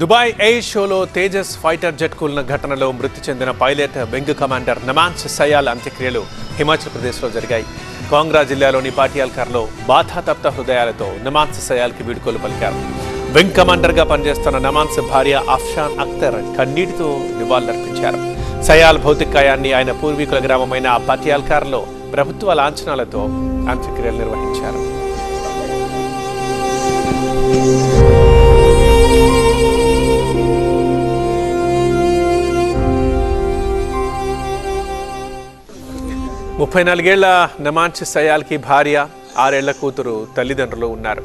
Dubai air షోలో Tejas fighter jet కూలిన ఘటనలో మృతి చెందిన pilot wing commander Namansh Syal అంత్యక్రియలు హిమాచల్ ప్రదేశ్లో జరిగాయి. కాంగ్రా జిల్లాలోని పాటియాల్కర్లో బాధాతప్త హృదయాలతో నమాన్స్ సయాల్కి వీడుకోలు పలికారు. వింగ్ కమాండర్గా పనిచేస్తున్న నమాన్స్ భార్య అఫ్షాన్ అఖ్తర్ కన్నీటితో నివాళులర్పించారు. సయాల్ భౌతికాయాన్ని ఆయన పూర్వీకుల గ్రామమైన పటియాల్కార్లో ప్రభుత్వ లాంఛనాలతో అంత్యక్రియలు నిర్వహించారు. ముప్పై నాలుగేళ్ళ నమాన్స్ సయాల్కి భార్య ఆరేళ్ళ కూతురు తల్లిదండ్రులు ఉన్నారు.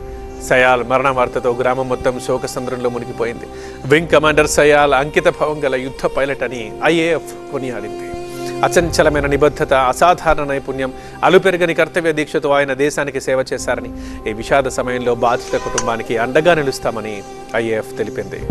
సయాల్ మరణ వార్తతో గ్రామం మొత్తం శోకసంద్రంలో మునిగిపోయింది. వింగ్ కమాండర్ సయాల్ అంకిత భవం గల యుద్ధ పైలట్ అని ఐఏఎఫ్ కొనియాడింది. అచంచలమైన నిబద్ధత అసాధారణ నైపుణ్యం అలుపెరగని కర్తవ్య దీక్షతో ఆయన దేశానికి సేవ చేశారని ఈ విషాద సమయంలో బాధిత కుటుంబానికి అండగా నిలుస్తామని ఐఏఎఫ్ తెలిపింది.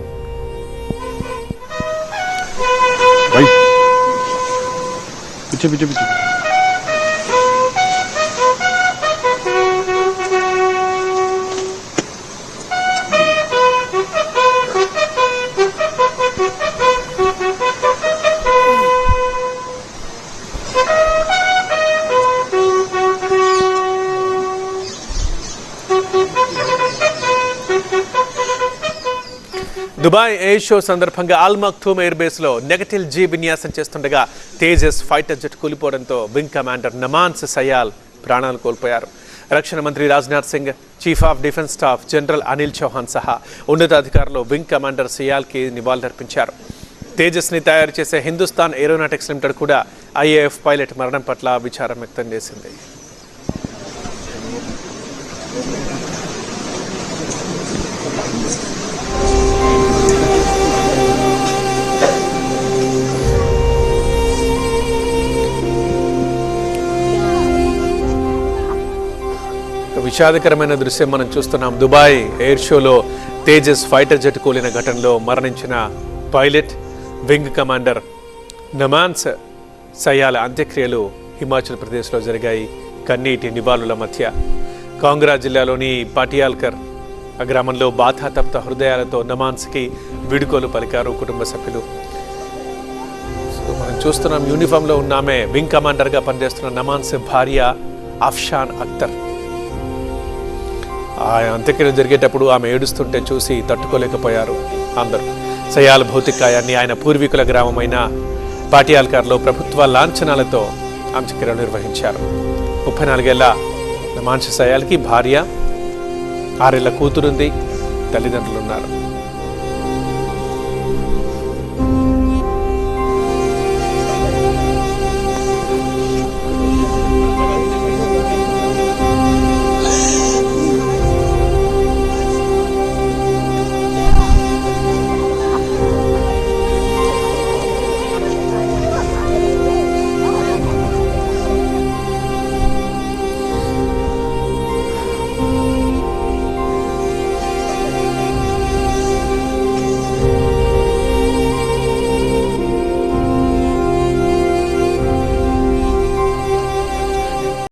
దుబాయ్ ఎయిర్ షో సందర్భంగా అల్ మక్తూమ్ ఎయిర్ బేస్లో నెగటివ్ జీ విన్యాసం చేస్తుండగా తేజస్ ఫైటర్ జెట్ కూలిపోవడంతో వింగ్ కమాండర్ నమాన్స్ సయాల్ ప్రాణాలు కోల్పోయారు. రక్షణ మంత్రి Rajnath Singh chief of defence staff general Anil Chauhan సహా ఉన్నతాధికారులు వింగ్ కమాండర్ సియాల్కి నివాళులర్పించారు. తేజస్ని తయారు చేసే హిందుస్థాన్ ఏరోనాటిక్స్ లిమిటెడ్ కూడా ఐఏఎఫ్ పైలట్ మరణం పట్ల విచారం వ్యక్తం చేసింది. విషాదకరమైన దృశ్యం మనం చూస్తున్నాం. దుబాయ్ ఎయిర్ షోలో తేజస్ ఫైటర్ జెట్ కూలిన ఘటనలో మరణించిన pilot wing commander Namansh Syal అంత్యక్రియలు హిమాచల్ ప్రదేశ్లో జరిగాయి. కన్నీటి నివాళుల మధ్య కాంగ్రా జిల్లాలోని పాటియాల్కర్ ఆ గ్రామంలో బాధాతప్త హృదయాలతో నమాన్స్కి వీడుకోలు పలికారు కుటుంబ సభ్యులు. మనం చూస్తున్నాం యూనిఫామ్లో ఉన్న ఆమె వింగ్ కమాండర్గా పనిచేస్తున్న నమాన్స్ భార్య అఫ్షాన్ అఖ్తర్ ఆ అంత్యక్రియలు జరిగేటప్పుడు ఆమె ఏడుస్తుంటే చూసి తట్టుకోలేకపోయారు అందరూ. సయాల్ భౌతికాయాన్ని ఆయన పూర్వీకుల గ్రామమైన పాటియాల్కార్లో ప్రభుత్వ లాంఛనాలతో అంత్యక్రియ నిర్వహించారు. ముప్పై నాలుగేళ్ళ నమాన్ష సయాల్కి భార్య ఆరేళ్ళ కూతురుంది తల్లిదండ్రులు ఉన్నారు